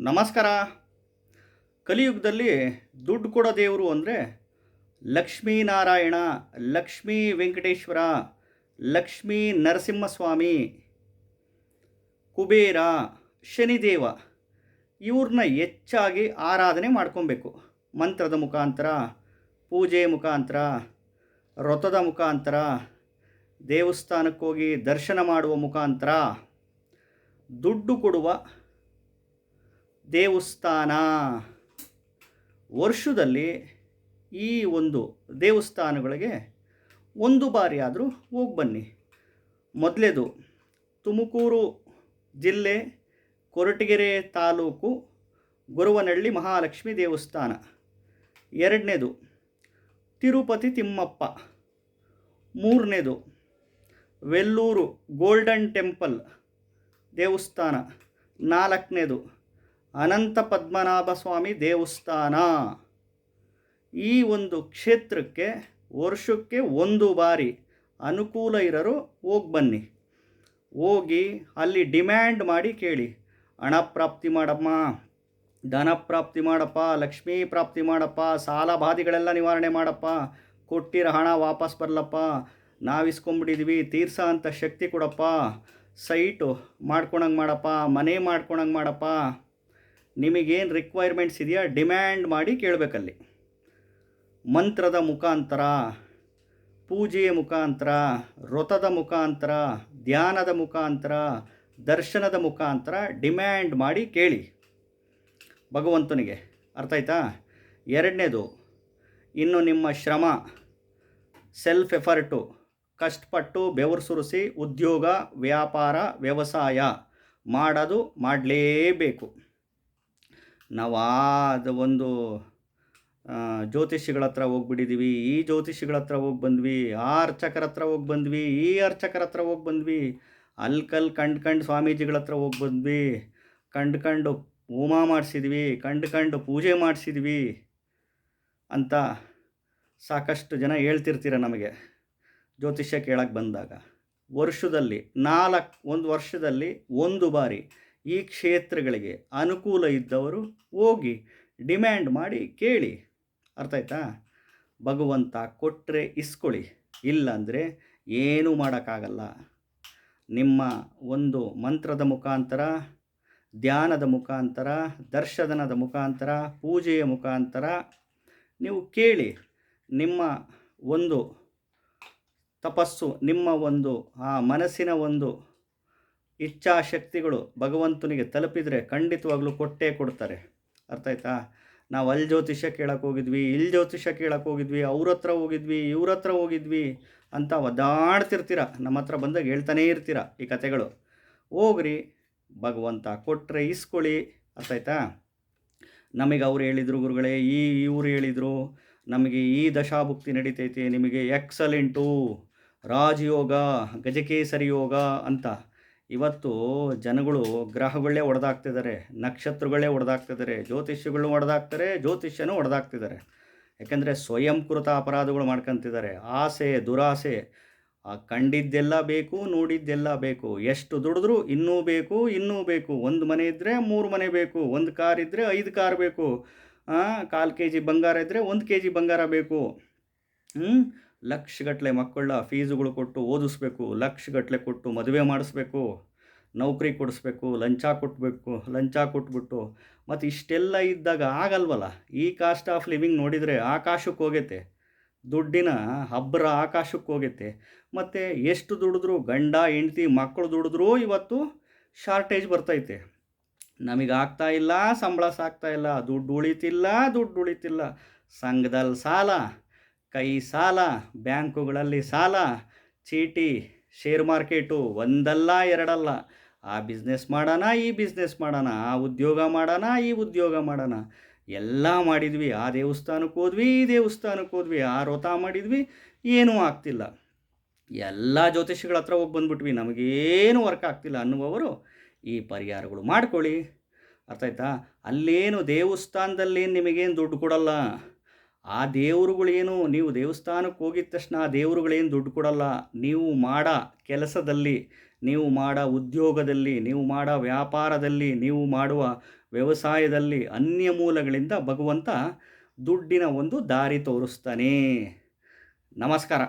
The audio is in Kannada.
ನಮಸ್ಕಾರ. ಕಲಿಯುಗದಲ್ಲಿ ದುಡ್ಡು ಕೊಡೋ ದೇವರು ಅಂದರೆ ಲಕ್ಷ್ಮೀನಾರಾಯಣ, ಲಕ್ಷ್ಮೀ ವೆಂಕಟೇಶ್ವರ, ಲಕ್ಷ್ಮೀ ನರಸಿಂಹಸ್ವಾಮಿ, ಕುಬೇರ, ಶನಿದೇವ ಇವ್ರನ್ನ ಹೆಚ್ಚಾಗಿ ಆರಾಧನೆ ಮಾಡ್ಕೊಬೇಕು. ಮಂತ್ರದ ಮುಖಾಂತರ, ಪೂಜೆ ಮುಖಾಂತರ ವ್ರತದ ಮುಖಾಂತರ, ದೇವಸ್ಥಾನಕ್ಕೋಗಿ ದರ್ಶನ ಮಾಡುವ ಮುಖಾಂತರ ದುಡ್ಡು ಕೊಡುವ ದೇವಸ್ಥಾನ. ವರ್ಷದಲ್ಲಿ ಈ ಒಂದು ದೇವಸ್ಥಾನಗಳಿಗೆ ಒಂದು ಬಾರಿ ಆದರೂ ಹೋಗಿ ಬನ್ನಿ. ಮೊದಲೇದು ತುಮಕೂರು ಜಿಲ್ಲೆ ಕೊರಟಗೆರೆ ತಾಲೂಕು ಗುರುವನಹಳ್ಳಿ ಮಹಾಲಕ್ಷ್ಮಿ ದೇವಸ್ಥಾನ. ಎರಡನೇದು ತಿರುಪತಿ ತಿಮ್ಮಪ್ಪ. ಮೂರನೇದು ವೆಲ್ಲೂರು ಗೋಲ್ಡನ್ ಟೆಂಪಲ್ ದೇವಸ್ಥಾನ. ನಾಲ್ಕನೇದು ಅನಂತ ಪದ್ಮನಾಭ ಸ್ವಾಮಿ ದೇವಸ್ಥಾನ. ಈ ಒಂದು ಕ್ಷೇತ್ರಕ್ಕೆ ವರ್ಷಕ್ಕೆ ಒಂದು ಬಾರಿ ಅನುಕೂಲ ಇರರು ಹೋಗಿ ಬನ್ನಿ. ಹೋಗಿ ಅಲ್ಲಿ ಡಿಮ್ಯಾಂಡ್ ಮಾಡಿ ಕೇಳಿ. ಹಣ ಪ್ರಾಪ್ತಿ ಮಾಡಮ್ಮ ಧನ ಪ್ರಾಪ್ತಿ ಮಾಡಪ್ಪ, ಲಕ್ಷ್ಮೀ ಪ್ರಾಪ್ತಿ ಮಾಡಪ್ಪ, ಸಾಲ ಬಾಧಿಗಳೆಲ್ಲ ನಿವಾರಣೆ ಮಾಡಪ್ಪ, ಕೊಟ್ಟಿರೋ ಹಣ ವಾಪಸ್ ಬರಲಪ್ಪ ನಾವು ಇಸ್ಕೊಂಬಿಟ್ಟಿದ್ವಿ ತೀರ್ಸ ಅಂತ ಶಕ್ತಿ ಕೊಡಪ್ಪ, ಸೈಟು ಮಾಡ್ಕೊಳಂಗೆ ಮಾಡಪ್ಪ, ಮನೆ ಮಾಡ್ಕೊಳಂಗೆ ಮಾಡಪ್ಪ. ನಿಮಗೇನು ರಿಕ್ವೈರ್ಮೆಂಟ್ಸ್ ಇದೆಯಾ? ಡಿಮ್ಯಾಂಡ್ ಮಾಡಿ ಕೇಳಬೇಕಲ್ಲಿ. ಮಂತ್ರದ ಮುಖಾಂತರ, ಪೂಜೆಯ ಮುಖಾಂತರ, ವ್ರತದ ಮುಖಾಂತರ, ಧ್ಯಾನದ ಮುಖಾಂತರ, ದರ್ಶನದ ಮುಖಾಂತರ ಡಿಮ್ಯಾಂಡ್ ಮಾಡಿ ಕೇಳಿ. ಭಗವಂತನಿಗೆ. ಅರ್ಥ ಆಯ್ತಾ? ಎರಡನೇದು, ಇನ್ನು ನಿಮ್ಮ ಶ್ರಮ ಸೆಲ್ಫ್ ಎಫರ್ಟು ಕಷ್ಟಪಟ್ಟು ಬೆವರು ಸುರಿಸಿ ಉದ್ಯೋಗ, ವ್ಯಾಪಾರ, ವ್ಯವಸಾಯ ಮಾಡೋದು ಮಾಡಲೇಬೇಕು. ನಾವು ಆದ ಒಂದು ಜ್ಯೋತಿಷಿಗಳ ಹತ್ರ ಹೋಗ್ಬಿಟ್ಟಿದ್ದೀವಿ ಈ ಜ್ಯೋತಿಷಿಗಳ ಹತ್ರ ಹೋಗಿ ಬಂದ್ವಿ, ಆ ಅರ್ಚಕರ ಹತ್ರ ಹೋಗಿ ಬಂದ್ವಿ, ಈ ಅರ್ಚಕರ ಹತ್ರ ಹೋಗಿ ಬಂದ್ವಿ ಅಲ್ಲಿ ಕಲ್ ಕಂಡು ಕಂಡು ಸ್ವಾಮೀಜಿಗಳ ಹತ್ರ ಹೋಗಿ ಬಂದ್ವಿ, ಕಂಡು ಕಂಡು ಹೋಮ ಮಾಡಿಸಿದ್ವಿ, ಕಂಡು ಕಂಡು ಪೂಜೆ ಮಾಡಿಸಿದ್ವಿ ಅಂತ ಸಾಕಷ್ಟು ಜನ ಹೇಳ್ತಿರ್ತೀರ ನಮಗೆ, ಜ್ಯೋತಿಷ್ಯ ಕೇಳಕ್ಕೆ ಬಂದಾಗ. ವರ್ಷದಲ್ಲಿ ನಾಲ್ಕು, ಒಂದು ವರ್ಷದಲ್ಲಿ ಒಂದು ಬಾರಿ ಈ ಕ್ಷೇತ್ರಗಳಿಗೆ ಅನುಕೂಲ ಇದ್ದವರು ಹೋಗಿ ಡಿಮ್ಯಾಂಡ್ ಮಾಡಿ ಕೇಳಿ. ಅರ್ಥ ಆಯ್ತಾ? ಭಗವಂತ ಕೊಟ್ಟರೆ ಇಸ್ಕೊಳ್ಳಿ. ಇಲ್ಲಾಂದರೆ ಏನೂ ಮಾಡೋಕ್ಕಾಗಲ್ಲ. ನಿಮ್ಮ ಒಂದು ಮಂತ್ರದ ಮುಖಾಂತರ, ಧ್ಯಾನದ ಮುಖಾಂತರ, ದರ್ಶನದ ಮುಖಾಂತರ, ಪೂಜೆಯ ಮುಖಾಂತರ ನೀವು ಕೇಳಿ. ನಿಮ್ಮ ಒಂದು ತಪಸ್ಸು, ನಿಮ್ಮ ಒಂದು, ಆ ಮನಸ್ಸಿನ ಒಂದು ಇಚ್ಛಾಶಕ್ತಿಗಳು ಭಗವಂತನಿಗೆ ತಲುಪಿದರೆ ಖಂಡಿತವಾಗ್ಲೂ ಕೊಟ್ಟೇ ಕೊಡ್ತಾರೆ. ಅರ್ಥ ಆಯ್ತಾ? ನಾವು ಅಲ್ಲಿ ಜ್ಯೋತಿಷ್ಯ ಕೇಳಕ್ಕೆ ಹೋಗಿದ್ವಿ ಇಲ್ಲಿ ಜ್ಯೋತಿಷ್ಯ ಕೇಳಕ್ಕೆ ಹೋಗಿದ್ವಿ, ಅವ್ರ ಹತ್ರ ಹೋಗಿದ್ವಿ, ಇವ್ರ ಹತ್ರ ಹೋಗಿದ್ವಿ ಅಂತ ಒದ್ದಾಡ್ತಿರ್ತೀರ, ನಮ್ಮ ಹತ್ರ ಬಂದಾಗ ಹೇಳ್ತಾನೇ ಇರ್ತೀರ ಈ ಕತೆಗಳು ಹೋಗ್ರಿ, ಭಗವಂತ ಕೊಟ್ಟರೆ ಇಸ್ಕೊಳ್ಳಿ. ಅರ್ಥ ಆಯ್ತಾ? ನಮಗೆ ಅವ್ರು ಹೇಳಿದರು ಗುರುಗಳೇ, ಈ ಇವ್ರು ಹೇಳಿದರು, ನಮಗೆ ಈ ದಶಾಭುಕ್ತಿ ನಡೀತೈತೆ, ನಿಮಗೆ ಎಕ್ಸಲೆಂಟು, ರಾಜಯೋಗ, ಗಜಕೇಸರಿ ಯೋಗ ಅಂತ. ಇವತ್ತು ಜನಗಳು ಗ್ರಹಗಳೇ ಹೊಡೆದಾಕ್ತಿದ್ದಾರೆ ನಕ್ಷತ್ರಗಳೇ ಹೊಡೆದಾಕ್ತಿದ್ದಾರೆ ಜ್ಯೋತಿಷ್ಯಗಳು ಹೊಡೆದಾಕ್ತಾರೆ ಜ್ಯೋತಿಷ್ಯನೂ ಹೊಡೆದಾಕ್ತಿದ್ದಾರೆ ಯಾಕೆಂದರೆ ಸ್ವಯಂಕೃತ ಅಪರಾಧಗಳು ಮಾಡ್ಕೊತಿದ್ದಾರೆ. ಆಸೆ, ದುರಾಸೆ, ಆ ಕಂಡಿದ್ದೆಲ್ಲ ಬೇಕು, ನೋಡಿದ್ದೆಲ್ಲ ಬೇಕು. ಎಷ್ಟು ದುಡಿದ್ರೂ ಇನ್ನೂ ಬೇಕು ಇನ್ನೂ ಬೇಕು. ಒಂದು ಮನೆ ಇದ್ದರೆ ಮೂರು ಮನೆ ಬೇಕು, ಒಂದು ಕಾರ್ ಇದ್ದರೆ ಐದು ಕಾರ್ ಬೇಕು. ಕಾಲು ಕೆ ಜಿ ಬಂಗಾರ ಇದ್ದರೆ ಒಂದು ಕೆ ಜಿ ಬಂಗಾರ ಬೇಕು. ಲಕ್ಷಗಟ್ಟಲೆ ಮಕ್ಕಳ ಫೀಸುಗಳು ಕೊಟ್ಟು ಓದಿಸ್ಬೇಕು ಲಕ್ಷಗಟ್ಟಲೆ ಕೊಟ್ಟು ಮದುವೆ ಮಾಡಿಸ್ಬೇಕು, ನೌಕರಿ ಕೊಡಿಸ್ಬೇಕು, ಲಂಚ ಕೊಟ್ಟಬೇಕು ಲಂಚ ಕೊಟ್ಬಿಟ್ಟು, ಮತ್ತು ಇಷ್ಟೆಲ್ಲ ಇದ್ದಾಗ ಆಗಲ್ವಲ್ಲ? ಈ ಕಾಸ್ಟ್ ಆಫ್ ಲಿವಿಂಗ್ ನೋಡಿದರೆ ಆಕಾಶಕ್ಕೆ ಹೋಗೈತೆ, ದುಡ್ಡಿನ ಹಬ್ಬರ ಆಕಾಶಕ್ಕೆ ಹೋಗೈತೆ, ಮತ್ತು ಎಷ್ಟು ದುಡಿದ್ರು ಗಂಡ, ಹೆಂಡ್ತಿ ಮಕ್ಕಳು ದುಡಿದ್ರೂ ಇವತ್ತು ಶಾರ್ಟೇಜ್ ಬರ್ತೈತೆ. ನಮಗೆ ಆಗ್ತಾ ಇಲ್ಲ, ಸಂಬಳ ಸಾಕ್ತಾ ಇಲ್ಲ, ದುಡ್ಡು ಉಳಿತಿಲ್ಲ ದುಡ್ಡು ಉಳಿತಿಲ್ಲ ಸಂಘದಲ್ಲಿ ಸಾಲ. ಕೈ ಸಾಲ, ಬ್ಯಾಂಕುಗಳಲ್ಲಿ ಸಾಲ, ಚೀಟಿ ಶೇರ್ ಮಾರ್ಕೆಟು ಒಂದಲ್ಲ ಎರಡಲ್ಲ. ಆ ಬಿಸ್ನೆಸ್ ಮಾಡೋಣ, ಈ ಬಿಸ್ನೆಸ್ ಮಾಡೋಣ, ಆ ಉದ್ಯೋಗ ಮಾಡೋಣ, ಈ ಉದ್ಯೋಗ ಮಾಡೋಣ. ಎಲ್ಲ ಮಾಡಿದ್ವಿ, ಆ ದೇವಸ್ಥಾನಕ್ಕೆ ಹೋದ್ವಿ, ಈ ದೇವಸ್ಥಾನಕ್ಕೆ ಹೋದ್ವಿ, ಆ ವ್ರತ ಮಾಡಿದ್ವಿ, ಏನೂ ಆಗ್ತಿಲ್ಲ. ಎಲ್ಲ ಜ್ಯೋತಿಷಿಗಳ ಹತ್ರ ಹೋಗಿ ಬಂದ್ಬಿಟ್ವಿ, ನಮಗೇನು ವರ್ಕ್ ಆಗ್ತಿಲ್ಲ ಅನ್ನುವವರು ಈ ಪರಿಹಾರಗಳು ಮಾಡ್ಕೊಳ್ಳಿ. ಅರ್ಥ ಆಯ್ತಾ ಅಲ್ಲೇನು ದೇವಸ್ಥಾನದಲ್ಲಿ ನಿಮಗೇನು ದುಡ್ಡು ಕೊಡಲ್ಲ. ಆ ದೇವರುಗಳೇನು, ನೀವು ದೇವಸ್ಥಾನಕ್ಕೆ ಹೋಗಿದ ತಕ್ಷಣ ಆ ದೇವರುಗಳೇನು ದುಡ್ಡು ಕೊಡಲ್ಲ. ನೀವು ಮಾಡ ಕೆಲಸದಲ್ಲಿ, ನೀವು ಮಾಡ ಉದ್ಯೋಗದಲ್ಲಿ, ನೀವು ಮಾಡ ವ್ಯಾಪಾರದಲ್ಲಿ, ನೀವು ಮಾಡುವ ವ್ಯವಸಾಯದಲ್ಲಿ ಅನ್ಯ ಮೂಲಗಳಿಂದ ಭಗವಂತ ದುಡ್ಡಿನ ಒಂದು ದಾರಿ ತೋರಿಸ್ತಾನೆ. ನಮಸ್ಕಾರ.